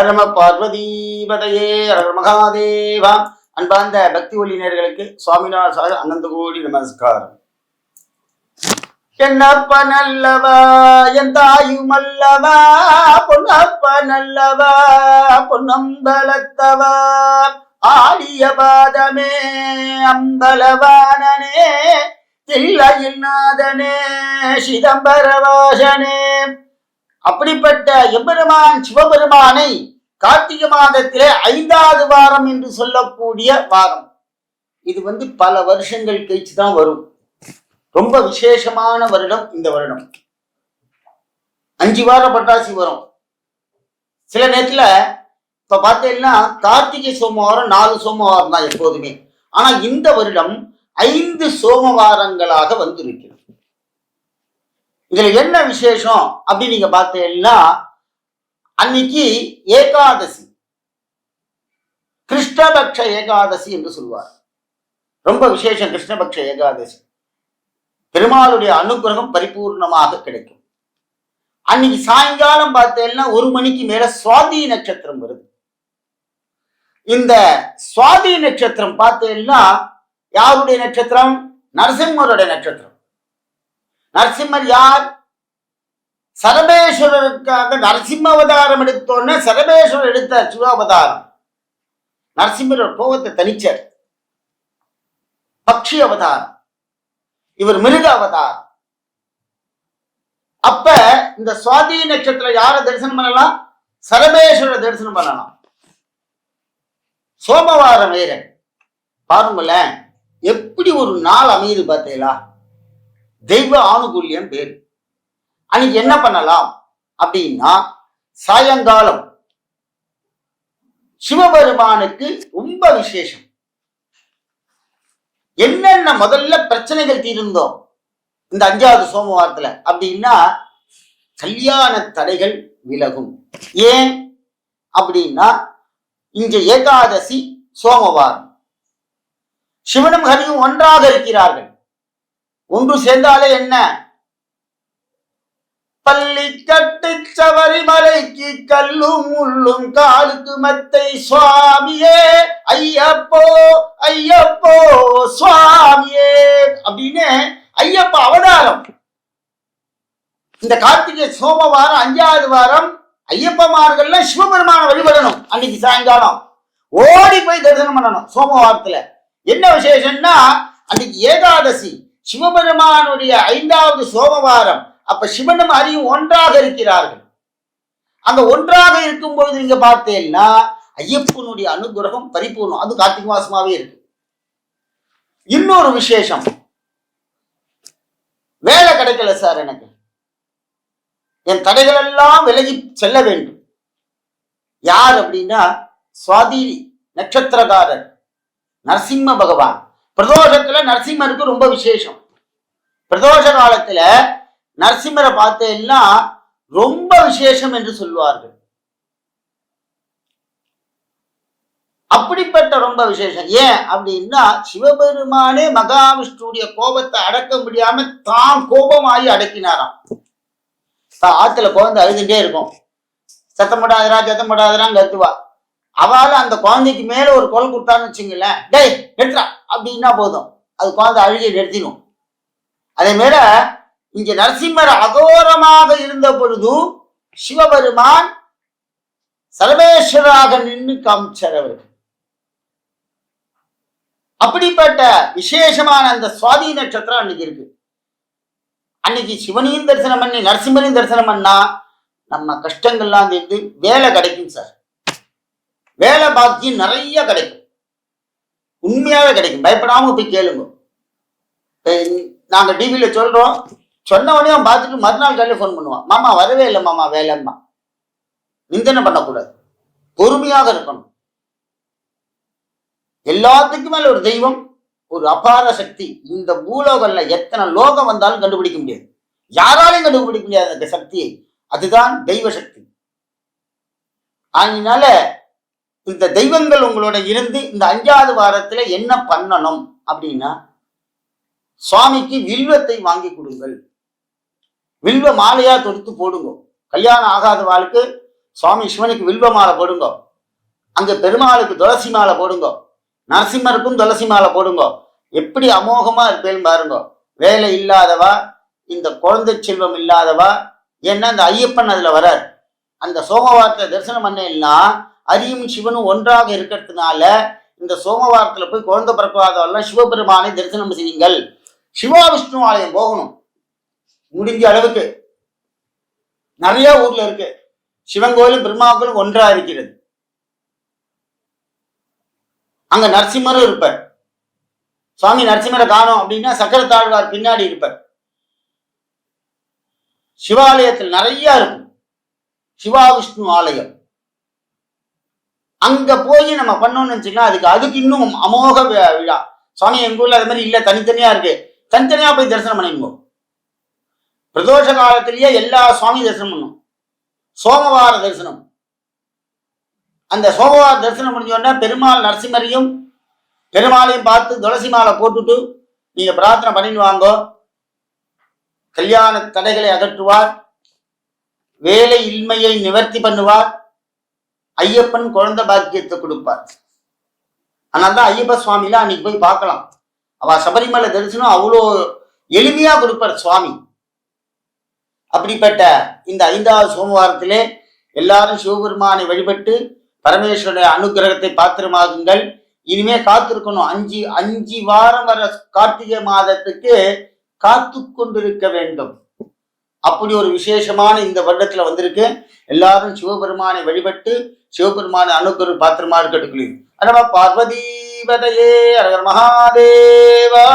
ஹரம பார்வதீபதையே ஹர மகாதேவா. அன்பார்ந்த பக்தி ஒளியினர்களுக்கு சுவாமிநாத சாக அனந்த கோடி நமஸ்காரம். என்னப்ப நல்லவா? என் தாயும் அல்லவா? பொன்னப்ப நல்லவா? பொன்னம்பலத்தவா? ஆடிய பாதமே அம்பலவானனே தில்லையில் நாதனே சிதம்பரவாசனே அப்படிப்பட்ட எம்பெருமான் சிவபெருமானை கார்த்திகை மாதத்திலே ஐந்தாவது வாரம் என்று சொல்லக்கூடிய வாரம். இது வந்து பல வருஷங்கள் கழிச்சு தான் வரும். ரொம்ப விசேஷமான வருடம் இந்த வருடம். அஞ்சு வாரம் பட்டாசி வரும். சில நேரத்துல இப்ப பார்த்தீங்கன்னா கார்த்திகை சோமவாரம் நாலு சோமவாரம் தான் எப்போதுமே. ஆனா இந்த வருடம் ஐந்து சோமவாரங்களாக வந்திருக்கிறது. இதுல என்ன விசேஷம் அப்படின்னு நீங்க பார்த்தீங்கன்னா அன்னைக்கு ஏகாதசி. கிருஷ்ணபக்ஷ ஏகாதசி என்று சொல்வார். ரொம்ப விசேஷம் கிருஷ்ணபக்ஷ ஏகாதசி. பெருமாளுடைய அனுகிரகம் பரிபூர்ணமாக கிடைக்கும். அன்னைக்கு சாயங்காலம் பார்த்தேன்னா ஒரு மணிக்கு மேல சுவாதி நட்சத்திரம் வருது. இந்த சுவாதி நட்சத்திரம் பார்த்தேன்னா யாருடைய நட்சத்திரம்? நரசிம்மருடைய நட்சத்திரம். நரசிம்மர் யார்? சரபேஸ்வரருக்காக நரசிம்ம அவதாரம் எடுத்தோன்னே சரபேஸ்வரர் எடுத்த சிவாவதாரம். நரசிம்மரோட கோபத்தை தனிச்சர் பக்ஷி அவதாரம். இவர் மிருக அவதாரம். அப்ப இந்த சுவாதி நட்சத்திரம் யார தரிசனம் பண்ணலாம்? சரபேஸ்வர தரிசனம் பண்ணலாம். சோமவாரம் வேற. பாருங்களேன் எப்படி ஒரு நாள் அமையுது பார்த்தீங்களா? தெய்வ ஆணுகூல்யம் பேரு. அன்னைக்கு என்ன பண்ணலாம்? அப்படின்னா சாயங்காலம் சிவபெருமானுக்கு ரொம்ப விசேஷம். என்னென்ன முதல்ல பிரச்சனைகள் தீர்ந்தோம்? இந்த அஞ்சாவது சோமவாரத்துல. அப்படின்னா கல்யாண தடைகள் விலகும். ஏன்? அப்படின்னா இங்க ஏகாதசி சோமவாரம். சிவனும் ஹரியும் ஒன்றாக இருக்கிறார்கள். ஒன்று சேர்ந்தாலே என்ன? பள்ளி கட்டு சபரிமலைக்கு கல்லும் முள்ளும் காலுக்கு மத்தை சுவாமியே. ஐயப்போ ஐயப்போ சுவாமியே. அப்படின்னு ஐயப்ப அவதாரம். இந்த கார்த்திகை சோமவாரம் அஞ்சாவது வாரம் ஐயப்பமார்கள்ல சிவபெருமான வழிபடணும் அன்னைக்கு சாயங்காலம். ஓடி போய் தரிசனம் பண்ணணும் சோமவாரத்துல. என்ன விசேஷம்னா அன்னைக்கு ஏகாதசி சிவபெருமானுடைய ஐந்தாவது சோமவாரம். அப்ப சிவனும் ஹரியும் ஒன்றாக இருக்கிறார்கள். அந்த ஒன்றாக இருக்கும் பொழுது நீங்க பார்த்தீங்கன்னா ஐயப்பனுடைய அனுகிரகம் பரிபூர்ணம். அது கார்த்திகை மாசமாவே இருக்கு. இன்னொரு விசேஷம். வேலை கிடைக்கல சார் எனக்கு. என் தடைகள் எல்லாம் விலகி செல்ல வேண்டும். யார் அப்படின்னா சுவாதி நட்சத்திரகாரர் நரசிம்ம பகவான். பிரதோஷத்துல நரசிம்மருக்கு ரொம்ப விசேஷம். பிரதோஷ காலத்துல நரசிம்மரை பார்த்தேன்னா ரொம்ப விசேஷம் என்று சொல்வார்கள் அப்படிப்பட்ட ரொம்ப விசேஷம். ஏன் அப்படின்னா சிவபெருமானே மகாவிஷ்ணுடைய கோபத்தை அடக்க முடியாம தான் கோபமாகி அடக்கினாராம். ஆத்துல குழந்தை அழுதுட்டே இருக்கும். சத்தம் போடாதரா சத்தம் போடாதரான்னு கத்துவா. அவளால அந்த குழந்தைக்கு மேல ஒரு குரல் கொடுத்தான்னு வச்சுங்களேன் டேய் எடுறா அப்படின்னா போதும். அது குழந்தை அழுகி நிறுத்திடும். அதே மேல இங்க நரசிம்மர் அகோரமாக இருந்த பொழுது சிவபெருமான் சர்வேஸ்வராக நின்று காமிச்சார் அவர்கள் அப்படிப்பட்ட விசேஷமான அந்த சுவாதி நட்சத்திரம் அன்னைக்கு இருக்கு. அன்னைக்கு சிவனையும் தரிசனம் பண்ணி நரசிம்மரையும் தரிசனம் பண்ணா நம்ம கஷ்டங்கள்லாம் தீர்ந்து வேலை கிடைக்கும் சார். வேலை பாக்கியம் நிறைய கிடைக்கும். உண்மையாவே கிடைக்கும். பயப்படாம போய் கேளுங்க. நாங்க டிவியில சொல்றோம். சொன்ன உடனே அவன் பார்த்துட்டு மறுநாள் காலையில் ஃபோன் பண்ணுவான். மாமா வரவே இல்லை மாமா வேலைம்மா. நிந்தனை பண்ணக்கூடாது? பொறுமையாக இருக்கணும். எல்லாத்துக்கும் மேல ஒரு தெய்வம் ஒரு அபார சக்தி. இந்த பூலோகம்ல எத்தனை லோகம் வந்தாலும் கண்டுபிடிக்க முடியாது. யாராலையும் கண்டுபிடிக்க முடியாது அந்த சக்தியை. அதுதான் தெய்வ சக்தி. அதனால இந்த தெய்வங்கள் உங்களோட இருந்து இந்த அஞ்சாவது வாரத்துல என்ன பண்ணணும் அப்படின்னா சுவாமிக்கு வில்வத்தை வாங்கி கொடுங்கள். வில்வ மாலையா தொடுத்து போடுங்க. கல்யாணம் ஆகாத வாழ்க்கு சுவாமி சிவனுக்கு வில்வ மாலை போடுங்க. அங்க பெருமாளுக்கு துளசி மாலை போடுங்க. நரசிம்மருக்கும் துளசி மாலை போடுங்க. எப்படி அமோகமா இருப்பேன்னு பாருங்க. வேலை இல்லாதவா இந்த குழந்தை செல்வம் இல்லாதவா ஏன்னா இந்த ஐயப்பன் அதுல வரார். அந்த சோமவாரத்துல தரிசனம் பண்ணேன்னா அரியும் சிவனும் ஒன்றாக இருக்கிறதுனால இந்த சோமவாரத்துல போய் குழந்தை பிறக்காதவெல்லாம் சிவபெருமானை தரிசனம் செய்யுங்கள். சிவா விஷ்ணு ஆலயம் போகணும். முடிஞ்ச அளவுக்கு நிறைய ஊர்ல இருக்கு. சிவன் கோயிலும் பெருமாக்களும் ஒன்றா இருக்கிறது. அங்க நரசிம்மரும் இருப்பார். சுவாமி நரசிம்மரை காணோம் அப்படின்னா சக்கர தாழ்வார் பின்னாடி இருப்பார். சிவாலயத்தில் நிறைய இருக்கும். சிவா விஷ்ணு ஆலயம். அங்க போய் நம்ம பண்ணோம்னு வச்சுக்கலாம் அதுக்கு அதுக்கு இன்னும் அமோக விழா. சுவாமி எங்க ஊர்ல அது மாதிரி இல்ல தனித்தனியா இருக்கு. தனித்தனியா போய் தரிசனம் பண்ணிக்கோ பிரதோஷ காலத்திலேயே எல்லா சுவாமி தரிசனம் பண்ணும். சோமவார தரிசனம். அந்த சோமவார தரிசனம் முடிஞ்சோடனே பெருமாள் நரசிம்மரையும் பெருமாளையும் பார்த்து துளசி மாலை போட்டுட்டு நீங்க பிரார்த்தனை பண்ணிட்டு வாங்கோ. கல்யாண தடைகளை அகற்றுவார். வேலை இன்மையை நிவர்த்தி பண்ணுவார். ஐயப்பன் குழந்தை பாக்கியத்தை கொடுப்பார். அதனால தான் ஐயப்ப சுவாமிலாம் அன்னைக்கு போய் பார்க்கலாம். அவ சபரிமலை தரிசனம் அவ்வளோ எளிமையா கொடுப்பார் சுவாமி. அப்படிப்பட்ட இந்த ஐந்தாவது சோமவாரத்திலே எல்லாரும் சிவபெருமானை வழிபட்டு பரமேஸ்வருடைய அனுகிரகத்தை பாத்திரமாகுங்கள். இனிமே காத்திருக்கணும். அஞ்சு அஞ்சு வாரம் வர கார்த்திகை மாதத்துக்கு காத்து கொண்டிருக்க வேண்டும். அப்படி ஒரு விசேஷமான இந்த வருடத்துல வந்திருக்கு. எல்லாரும் சிவபெருமானை வழிபட்டு சிவபெருமானை அனுகிரக பாத்திரமா இருக்கட்டுக்குள்ளி பார்வதி பார்வதீபதையே அரகர் மகாதேவா.